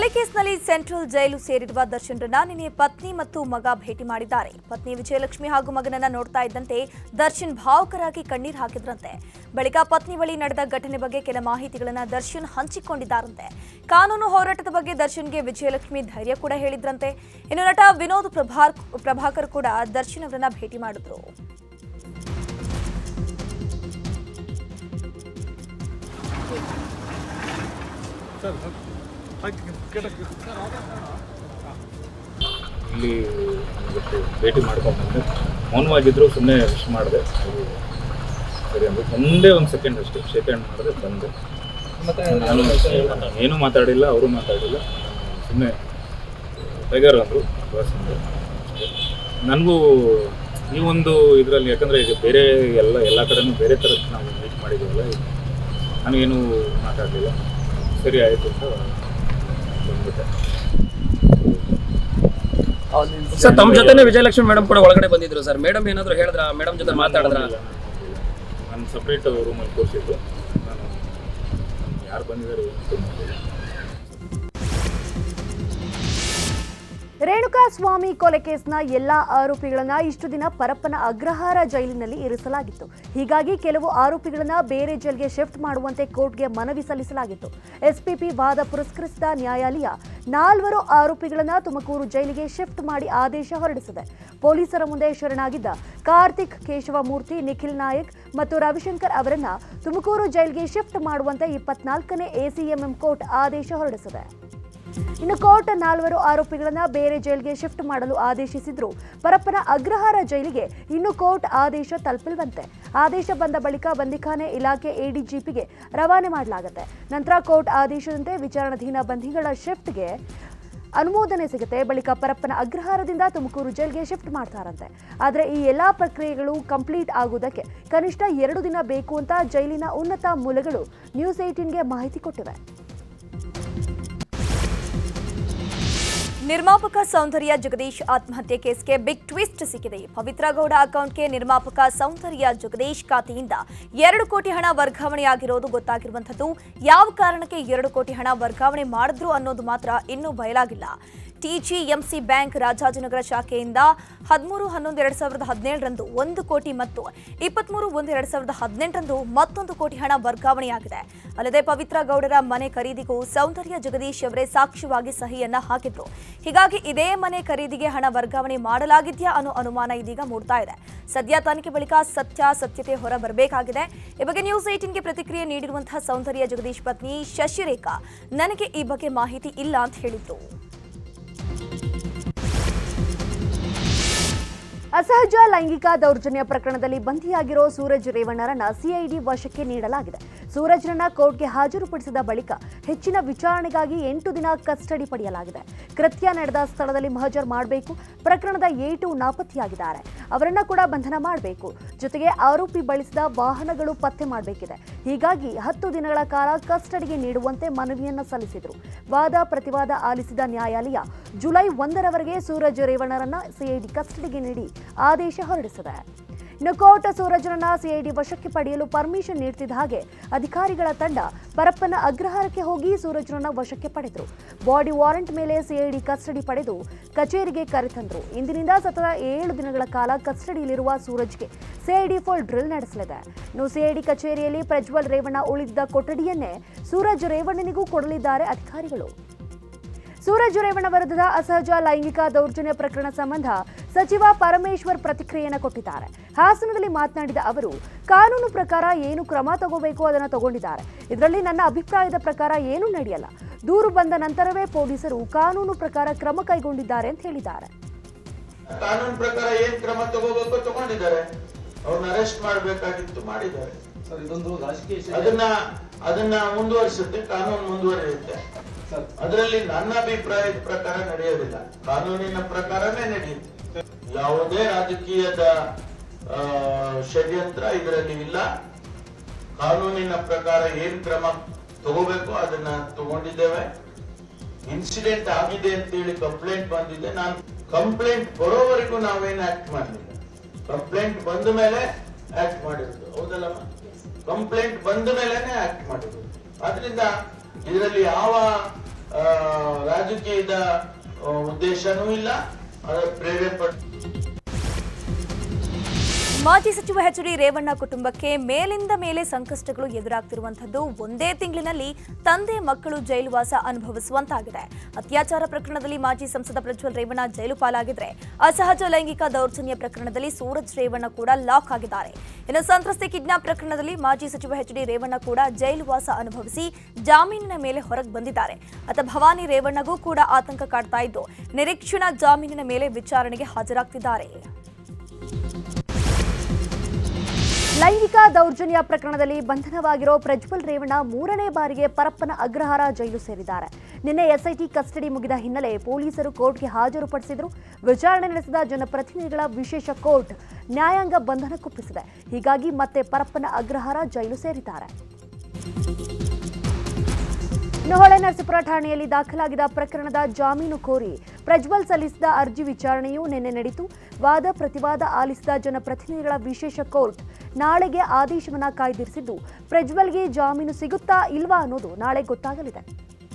ಕೊಲೆ ಕೇಸ್ನಲ್ಲಿ ಸೆಂಟ್ರಲ್ ಜೈಲು ಸೇರಿರುವ ದರ್ಶನ್ರನ್ನ ನಿನ್ನೆ ಪತ್ನಿ ಮತ್ತು ಮಗ ಭೇಟಿ ಮಾಡಿದ್ದಾರೆ. ಪತ್ನಿ ವಿಜಯಲಕ್ಷ್ಮಿ ಹಾಗೂ ಮಗನನ್ನ ನೋಡ್ತಾ ಇದ್ದಂತೆ ದರ್ಶನ್ ಭಾವುಕರಾಗಿ ಕಣ್ಣೀರು ಹಾಕಿದ್ರಂತೆ. ಬಳಿಕ ಪತ್ನಿ ಬಳಿ ನಡೆದ ಘಟನೆ ಬಗ್ಗೆ ಕೆಲ ಮಾಹಿತಿಗಳನ್ನ ದರ್ಶನ್ ಹಂಚಿಕೊಂಡಿದ್ದಾರಂತೆ. ಕಾನೂನು ಹೋರಾಟದ ಬಗ್ಗೆ ದರ್ಶನ್ಗೆ ವಿಜಯಲಕ್ಷ್ಮಿ ಧೈರ್ಯ ಕೂಡ ಹೇಳಿದ್ರಂತೆ. ಇನ್ನು ನಟ ವಿನೋದ್ ಪ್ರಭಾರ್, ಪ್ರಭಾಕರ್ ಕೂಡ ದರ್ಶನ್ ಅವರನ್ನ ಭೇಟಿ ಮಾಡಿದ್ರು. ಇಲ್ಲಿ ಭೇಟಿ ಮಾಡ್ಕೊಂಡು ಬಂದೆ ಮೌನವಾಗಿದ್ರು ಸುಮ್ಮನೆ ವಿಶ್ ಮಾಡಿದೆ. ಸರಿ ಅಂದ್ರೆ ಒಂದೇ ಒಂದು ಸೆಕೆಂಡ್ ಅಷ್ಟೇ. ಸೆಕೆಂಡ್ ಮಾಡಿದೆ ಬಂದೆ. ನಾನು ಏನೂ ಮಾತಾಡಿಲ್ಲ ಅವರು ಮಾತಾಡಿಲ್ಲ. ಸುಮ್ಮನೆ ಟೈಗರ್ ಅಂದರು ಬಸ್ ಅಂದರು. ನನಗೂ ಈ ಒಂದು ಇದರಲ್ಲಿ ಯಾಕಂದರೆ ಈಗ ಬೇರೆ ಎಲ್ಲ ಎಲ್ಲ ಕಡೆನೂ ಬೇರೆ ಥರದ್ದು ನಾವು ಮೀಟ್ ಮಾಡಿದ್ದೀವಲ್ಲ ನಾನು ಏನೂ ಮಾತಾಡಲಿಲ್ಲ. ಸರಿ ಆಯಿತು ಅಂತ ಸರ್ ತಮ್ಮ ಜೊತೆನೆ ವಿಜಯಲಕ್ಷ್ಮಿ ಮೇಡಮ್ ಕೂಡ ಒಳಗಡೆ ಬಂದಿದ್ರು ಸರ್. ಮೇಡಮ್ ಏನಾದ್ರು ಹೇಳಿದ್ರ? ಮೇಡಮ್ ಜೊತೆ ಮಾತಾಡಿದ್ರ? ನಾನು ಸಪ್ರೇಟ್ ರೂಮಲ್ಲಿ ಕೂರಿಸಿದ್ದು. ನಾನು ಯಾರು ಬಂದಿದ್ದಾರೆ ರೇಣುಕಾ ಸ್ವಾಮಿ ಕೊಲೆ ಕೇಸ್ನ ಎಲ್ಲಾ ಆರೋಪಿಗಳನ್ನ ಇಷ್ಟು ದಿನ ಪರಪ್ಪನ ಅಗ್ರಹಾರ ಜೈಲಿನಲ್ಲಿ ಇರಿಸಲಾಗಿತ್ತು. ಹೀಗಾಗಿ ಕೆಲವು ಆರೋಪಿಗಳನ್ನ ಬೇರೆ ಜೈಲ್ಗೆ ಶಿಫ್ಟ್ ಮಾಡುವಂತೆ ಕೋರ್ಟ್ಗೆ ಮನವಿ ಸಲ್ಲಿಸಲಾಗಿತ್ತು. ಎಸ್ಪಿಪಿ ವಾದ ಪುರಸ್ಕರಿಸಿದ ನ್ಯಾಯಾಲಯ ನಾಲ್ವರು ಆರೋಪಿಗಳನ್ನ ತುಮಕೂರು ಜೈಲಿಗೆ ಶಿಫ್ಟ್ ಮಾಡಿ ಆದೇಶ ಹೊರಡಿಸಿದೆ. ಪೊಲೀಸರ ಮುಂದೆ ಶರಣಾಗಿದ್ದ ಕಾರ್ತಿಕ್ ಕೇಶವಮೂರ್ತಿ, ನಿಖಿಲ್ ನಾಯಕ್ ಮತ್ತು ರವಿಶಂಕರ್ ಅವರನ್ನ ತುಮಕೂರು ಜೈಲ್ಗೆ ಶಿಫ್ಟ್ ಮಾಡುವಂತೆ ಇಪ್ಪತ್ನಾಲ್ಕನೇ ಎಸಿಎಂಎಂ ಕೋರ್ಟ್ ಆದೇಶ ಹೊರಡಿಸಿದೆ. ಇನ್ನು ಕೋರ್ಟ್ ನಾಲ್ವರು ಆರೋಪಿಗಳನ್ನು ಬೇರೆ ಜೈಲ್ಗೆ ಶಿಫ್ಟ್ ಮಾಡಲು ಆದೇಶಿಸಿದ್ರು. ಪರಪ್ಪನ ಅಗ್ರಹಾರ ಜೈಲಿಗೆ ಇನ್ನು ಕೋರ್ಟ್ ಆದೇಶ ತಲುಪಿಲ್ವಂತೆ. ಆದೇಶ ಬಂದ ಬಳಿಕ ಬಂದಿಖಾನೆ ಇಲಾಖೆ ಎಡಿಜಿಪಿಗೆ ರವಾನೆ ಮಾಡಲಾಗುತ್ತೆ. ನಂತರ ಕೋರ್ಟ್ ಆದೇಶದಂತೆ ವಿಚಾರಣಾಧೀನ ಬಂಧಿಗಳ ಶಿಫ್ಟ್ಗೆ ಅನುಮೋದನೆ ಸಿಗುತ್ತೆ. ಬಳಿಕ ಪರಪ್ಪನ ಅಗ್ರಹಾರದಿಂದ ತುಮಕೂರು ಜೈಲ್ಗೆ ಶಿಫ್ಟ್ ಮಾಡ್ತಾರಂತೆ. ಆದರೆ ಈ ಎಲ್ಲ ಪ್ರಕ್ರಿಯೆಗಳು ಕಂಪ್ಲೀಟ್ ಆಗುವುದಕ್ಕೆ ಕನಿಷ್ಠ ಎರಡು ದಿನ ಬೇಕು ಅಂತ ಜೈಲಿನ ಉನ್ನತ ಮೂಲಗಳು ನ್ಯೂಸ್ ಏಯ್ಟೀನ್ಗೆ ಮಾಹಿತಿ ಕೊಟ್ಟಿವೆ. ನಿರ್ಮಾಪಕ ಸೌಂದರ್ಯ ಜಗದೀಶ್ ಆತ್ಮಹತ್ಯೆ ಕೇಸ್ಗೆ ಬಿಗ್ ಟ್ವಿಸ್ಟ್ ಸಿಕ್ಕಿದೆ. ಪವಿತ್ರ ಗೌಡ ಅಕೌಂಟ್ಗೆ ನಿರ್ಮಾಪಕ ಸೌಂದರ್ಯ ಜಗದೀಶ್ ಖಾತೆಯಿಂದ ಎರಡು ಕೋಟಿ ಹಣ ವರ್ಗಾವಣೆಯಾಗಿರೋದು ಗೊತ್ತಾಗಿರುವಂಥದ್ದು. ಯಾವ ಕಾರಣಕ್ಕೆ ಎರಡು ಕೋಟಿ ಹಣ ವರ್ಗಾವಣೆ ಮಾಡಿದ್ರು ಅನ್ನೋದು ಮಾತ್ರ ಇನ್ನೂ ಬಯಲಾಗಿಲ್ಲ. ಟಿಜಿಎಂಸಿ ಬ್ಯಾಂಕ್ ರಾಜಾಜಿನಗರ ಶಾಖೆಯಿಂದ ಹದಿಮೂರು, ಹನ್ನೊಂದು, ಎರಡ್ ಸಾವಿರದ ಹದಿನೇಳರಂದು ಒಂದು ಕೋಟಿ ಮತ್ತು ಇಪ್ಪತ್ಮೂರು, ಒಂದು, ಎರಡ್ ಸಾವಿರದ ಹದಿನೆಂಟರಂದು ಮತ್ತೊಂದು ಕೋಟಿ ಹಣ ವರ್ಗಾವಣೆಯಾಗಿದೆ. ಅಲ್ಲದೆ ಪವಿತ್ರ ಗೌಡರ ಮನೆ ಖರೀದಿಗೂ ಸೌಂದರ್ಯ ಜಗದೀಶ್ ಅವರೇ ಸಾಕ್ಷ್ಯವಾಗಿ ಸಹಿಯನ್ನ ಹಾಕಿದ್ರು. ಹೀಗಾಗಿ ಇದೇ ಮನೆ ಖರೀದಿಗೆ ಹಣ ವರ್ಗಾವಣೆ ಮಾಡಲಾಗಿದೆಯಾ ಅನ್ನೋ ಅನುಮಾನ ಇದೀಗ ಮೂಡ್ತಾ ಇದೆ. ಸದ್ಯ ತನಿಖೆ ಬಳಿಕ ಸತ್ಯಾಸತ್ಯತೆ ಹೊರ ಬರಬೇಕಾಗಿದೆ ಈ ಬಗ್ಗೆ ನ್ಯೂಸ್ ಏಟೀನ್ಗೆ ಪ್ರತಿಕ್ರಿಯೆ ನೀಡಿರುವಂತಹ ಸೌಂದರ್ಯ ಜಗದೀಶ್ ಪತ್ನಿ ಶಶಿರೇಖಾ. ನನಗೆ ಈ ಬಗ್ಗೆ ಮಾಹಿತಿ ಇಲ್ಲ ಅಂತ ಹೇಳಿದ್ರು. ಅಸಹಜ ಲೈಂಗಿಕ ದೌರ್ಜನ್ಯ ಪ್ರಕರಣದಲ್ಲಿ ಬಂಧಿಯಾಗಿರೋ ಸೂರಜ್ ರೇವಣ್ಣರನ್ನ ಸಿಐಡಿ ವಶಕ್ಕೆ ನೀಡಲಾಗಿದೆ. ಸೂರಜ್ರನ್ನ ಕೋರ್ಟ್ಗೆ ಹಾಜರುಪಡಿಸಿದ ಬಳಿಕ ಹೆಚ್ಚಿನ ವಿಚಾರಣೆಗಾಗಿ ಎಂಟು ದಿನ ಕಸ್ಟಡಿ ಪಡೆಯಲಾಗಿದೆ. ಕೃತ್ಯ ನಡೆದ ಸ್ಥಳದಲ್ಲಿ ಮಹಜರ್ ಮಾಡಬೇಕು, ಪ್ರಕರಣದ ಏಟು ನಾಪತ್ತೆಯಾಗಿದ್ದಾರೆ. ಅವರನ್ನ ಕೂಡ ಬಂಧನ ಮಾಡಬೇಕು. ಜೊತೆಗೆ ಆರೋಪಿ ಬಳಸಿದ ವಾಹನಗಳು ಪತ್ತೆ ಮಾಡಬೇಕಿದೆ. ಹೀಗಾಗಿ ಹತ್ತು ದಿನಗಳ ಕಾಲ ಕಸ್ಟಡಿಗೆ ನೀಡುವಂತೆ ಮನವಿಯನ್ನ ಸಲ್ಲಿಸಿದರು. ವಾದ ಪ್ರತಿವಾದ ಆಲಿಸಿದ ನ್ಯಾಯಾಲಯ ಜುಲೈ ಒಂದರವರೆಗೆ ಸೂರಜ್ ರೇವಣ್ಣರನ್ನ ಸಿಐಡಿ ಕಸ್ಟಡಿಗೆ ನೀಡಿ ಆದೇಶ ಹೊರಡಿಸಿದೆ. ಇನ್ನು ಕೋರ್ಟ್ ಸೂರಜ್ರನ್ನ ಸಿಐಡಿ ವಶಕ್ಕೆ ಪಡೆಯಲು ಪರ್ಮಿಷನ್ ನೀಡ್ತಿದ್ದ ಹಾಗೆ ಅಧಿಕಾರಿಗಳ ತಂಡ ಪರಪ್ಪನ ಅಗ್ರಹಾರಕ್ಕೆ ಹೋಗಿ ಸೂರಜ್ರನ್ನ ವಶಕ್ಕೆ ಪಡೆದರು. ಬಾಡಿ ವಾರೆಂಟ್ ಮೇಲೆ ಸಿಐಡಿ ಕಸ್ಟಡಿ ಪಡೆದು ಕಚೇರಿಗೆ ಕರೆತಂದರು. ಇಂದಿನಿಂದ ಸತತ ಏಳು ದಿನಗಳ ಕಾಲ ಕಸ್ಟಡಿಯಲ್ಲಿರುವ ಸೂರಜ್ಗೆ ಸಿಐಡಿ ಫುಲ್ ಡ್ರಿಲ್ ನಡೆಸಲಿದೆ. ಇನ್ನು ಸಿಐಡಿ ಕಚೇರಿಯಲ್ಲಿ ಪ್ರಜ್ವಲ್ ರೇವಣ್ಣ ಉಳಿದಿದ್ದ ಕೊಠಡಿಯನ್ನೇ ಸೂರಜ್ ರೇವಣ್ಣನಿಗೂ ಕೊಡಲಿದ್ದಾರೆ ಅಧಿಕಾರಿಗಳು. ಸೂರಜ್ ರೇವಣ್ಣ ವಿರುದ್ಧದ ಅಸಹಜ ಲೈಂಗಿಕ ದೌರ್ಜನ್ಯ ಪ್ರಕರಣ ಸಂಬಂಧ ಸಚಿವ ಪರಮೇಶ್ವರ್ ಪ್ರತಿಕ್ರಿಯೆಯನ್ನು ಕೊಟ್ಟಿದ್ದಾರೆ. ಹಾಸನದಲ್ಲಿ ಮಾತನಾಡಿದ ಅವರು ಕಾನೂನು ಪ್ರಕಾರ ಏನು ಕ್ರಮ ತಗೋಬೇಕು ಅದನ್ನು ತಗೊಂಡಿದ್ದಾರೆ. ಇದರಲ್ಲಿ ನನ್ನ ಅಭಿಪ್ರಾಯದ ಪ್ರಕಾರ ಏನೂ ನಡೆಯಲ್ಲ. ದೂರು ಬಂದ ನಂತರವೇ ಪೊಲೀಸರು ಕಾನೂನು ಪ್ರಕಾರ ಕ್ರಮ ಕೈಗೊಂಡಿದ್ದಾರೆ ಅಂತ ಹೇಳಿದ್ದಾರೆ. ಕಾನೂನು ಪ್ರಕಾರ ಏನ್ ಕ್ರಮ ತಗೋಬೇಕು ತಗೊಂಡಿದ್ದಾರೆ. ಅವ್ರನ್ನ ಅರೆಸ್ಟ್ ಮಾಡಬೇಕಾಗಿತ್ತು ಮಾಡಿದ್ದಾರೆ. ಸರ್ ಇದೊಂದು ರಾಜಕೀಯ ಶೈಲಿ. ಅದನ್ನ ಅದನ್ನ ಮುಂದುವರಿಸುತ್ತೆ ಕಾನೂನು ಮುಂದುವರಿಯುತ್ತೆ. ಅದರಲ್ಲಿ ನನ್ನ ಅಭಿಪ್ರಾಯದ ಪ್ರಕಾರ ನಡೆಯೋದಿಲ್ಲ. ಕಾನೂನಿನ ಪ್ರಕಾರನೇ ನಡೆಯುತ್ತೆ. ಯಾವುದೇ ರಾಜಕೀಯದ ಷಡ್ಯಂತ್ರ ಇದರಲ್ಲಿ ಇಲ್ಲ. ಕಾನೂನಿನ ಪ್ರಕಾರ ಏನ್ ಕ್ರಮ ತಗೋಬೇಕು ಅದನ್ನ ತಗೊಂಡಿದ್ದೇವೆ. ಇನ್ಸಿಡೆಂಟ್ ಆಗಿದೆ ಅಂತ ಹೇಳಿ ಕಂಪ್ಲೇಂಟ್ ಬಂದಿದೆ. ನಾನು ಕಂಪ್ಲೇಂಟ್ ಬರೋವರೆಗೂ ನಾವೇನು ಆಕ್ಟ್ ಮಾಡಲಿಲ್ಲ. ಕಂಪ್ಲೇಂಟ್ ಬಂದ ಮೇಲೆ ಆಕ್ಟ್ ಮಾಡಿರೋದು. ಹೌದಲ್ಲಮ್ಮ? ಕಂಪ್ಲೇಂಟ್ ಬಂದ ಮೇಲೆನೆ ಆಕ್ಟ್ ಮಾಡಿರೋದು. ಆದ್ರಿಂದ ಇದರಲ್ಲಿ ಯಾವ ರಾಜಕೀಯದ ಉದ್ದೇಶನೂ ಇಲ್ಲ ಅದರ ಮಾಜಿ ಸಚಿವ ಎಚ್ ಡಿ ರೇವಣ್ಣ ಕುಟುಂಬಕ್ಕೆ ಮೇಲಿಂದ ಮೇಲೆ ಸಂಕಷ್ಟಗಳು ಎದುರಾಗ್ತಿರುವಂತದ್ದು ಒಂದೇ ತಿಂಗಳಿನಲ್ಲಿ ತಂದೆ ಮಕ್ಕಳು ಜೈಲುವಾಸ ಅನುಭವಿಸುವಂತಾಗಿದೆ. ಅತ್ಯಾಚಾರ ಪ್ರಕರಣದಲ್ಲಿ ಮಾಜಿ ಸಂಸದ ಪ್ರಜ್ವಲ್ ರೇವಣ್ಣ ಜೈಲು ಪಾಲಾಗಿದ್ರೆ ಅಸಹಜ ಲೈಂಗಿಕ ದೌರ್ಜನ್ಯ ಪ್ರಕರಣದಲ್ಲಿ ಸೂರಜ್ ರೇವಣ್ಣ ಕೂಡ ಲಾಕ್ ಆಗಿದ್ದಾರೆ. ಇನ್ನು ಸಂತ್ರಸ್ತೆ ಕಿಡ್ನಾಪ್ ಪ್ರಕರಣದಲ್ಲಿ ಮಾಜಿ ಸಚಿವ ಎಚ್ ಡಿ ರೇವಣ್ಣ ಕೂಡ ಜೈಲುವಾಸ ಅನುಭವಿಸಿ ಜಾಮೀನಿನ ಮೇಲೆ ಹೊರಗೆ ಬಂದಿದ್ದಾರೆ. ಅತ ಭವಾನಿ ರೇವಣ್ಣಗೂ ಕೂಡ ಆತಂಕ ಕಾಡ್ತಾ ಇದ್ದು, ನಿರೀಕ್ಷಣಾ ಜಾಮೀನಿನ ಮೇಲೆ ವಿಚಾರಣೆಗೆ ಹಾಜರಾಗ್ತಿದ್ದಾರೆ. ಲೈಂಗಿಕ ದೌರ್ಜನ್ಯ ಪ್ರಕರಣದಲ್ಲಿ ಬಂಧನವಾಗಿರೋ ಪ್ರಜ್ವಲ್ ರೇವಣ್ಣ ಮೂರನೇ ಬಾರಿಗೆ ಪರಪ್ಪನ ಅಗ್ರಹಾರ ಜೈಲು ಸೇರಿದ್ದಾರೆ. ನಿನ್ನೆ ಎಸ್ಐಟಿ ಕಸ್ಟಡಿ ಮುಗಿದ ಹಿನ್ನೆಲೆ ಪೊಲೀಸರು ಕೋರ್ಟ್ಗೆ ಹಾಜರುಪಡಿಸಿದ್ರು. ವಿಚಾರಣೆ ನಡೆಸಿದ ಜನಪ್ರತಿನಿಧಿಗಳ ವಿಶೇಷ ಕೋರ್ಟ್ ನ್ಯಾಯಾಂಗ ಬಂಧನಕ್ಕೊಪ್ಪಿಸಿದೆ ಹೀಗಾಗಿ ಮತ್ತೆ ಪರಪ್ಪನ ಅಗ್ರಹಾರ ಜೈಲು ಸೇರಿದ್ದಾರೆ. ಇನ್ನು ಹೊಳೆನರಸೀಪುರ ಠಾಣೆಯಲ್ಲಿ ದಾಖಲಾಗಿದ್ದ ಪ್ರಕರಣದ ಜಾಮೀನು ಕೋರಿ ಪ್ರಜ್ವಲ್ ಸಲ್ಲಿಸಿದ ಅರ್ಜಿ ವಿಚಾರಣೆಯು ನಿನ್ನೆ ನಡೆಯಿತು ವಾದ ಪ್ರತಿವಾದ ಆಲಿಸಿದ ಜನಪ್ರತಿನಿಧಿಗಳ ವಿಶೇಷ ಕೋರ್ಟ್ ನಾಳೆಗೆ ಆದೇಶವನ್ನ ಕಾಯ್ದಿರಿಸಿದ್ದು ಪ್ರಜ್ವಲ್ಗೆ ಜಾಮೀನು ಸಿಗುತ್ತಾ ಇಲ್ವಾ ಅನ್ನೋದು ನಾಳೆ ಗೊತ್ತಾಗಲಿದೆ.